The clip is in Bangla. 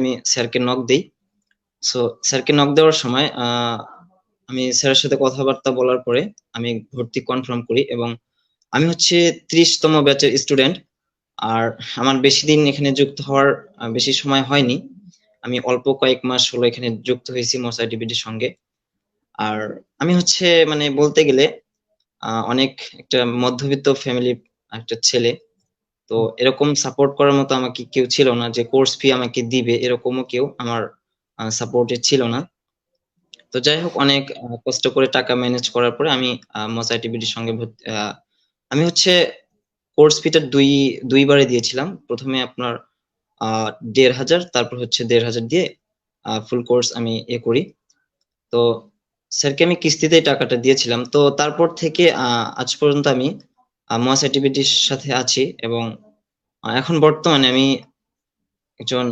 আমি স্যারকে নক দেই। সো স্যারকে নক দেওয়ার সময় আমি স্যারের সাথে কথাবার্তা বলার পরে আমি ভর্তি কনফার্ম করি এবং আমি হচ্ছে ত্রিশতম ব্যাচের স্টুডেন্ট আর আমার বেশি দিন এখানে যুক্ত হওয়ার বেশি সময় হয়নি। আমি অল্প কয়েক মাস হলো এখানে যুক্ত হয়েছি মশা ডিবিটির সঙ্গে। আর আমি হচ্ছে মানে বলতে গেলে অনেক একটা মধ্যবিত্ত ফ্যামিলি একটা ছেলে। তো এরকম সাপোর্ট করার মতো আমাকে কেউ ছিল না যে কোর্স ফি আমাকে দিবে, এরকমও কেউ আমার সাপোর্টে ছিল না। তো যাই হোক, অনেক কষ্ট করে টাকা ম্যানেজ করার পরে আমি মশা টিভিটির সঙ্গে আমি হচ্ছে কোর্স ফিটা দুই, দুইবারে দিয়েছিলাম। প্রথমে আপনার দেড় হাজার, তারপর হচ্ছে দেড় হাজার দিয়ে ফুল কোর্স আমি এ করি। তো স্যারকে আমি কিস্তিতে টাকাটা দিয়েছিলাম। তো তারপর থেকে আজ পর্যন্ত আমি মহাস অ্যাক্টিভিটির সাথে আছি এবং এখন বর্তমানে আমি একজন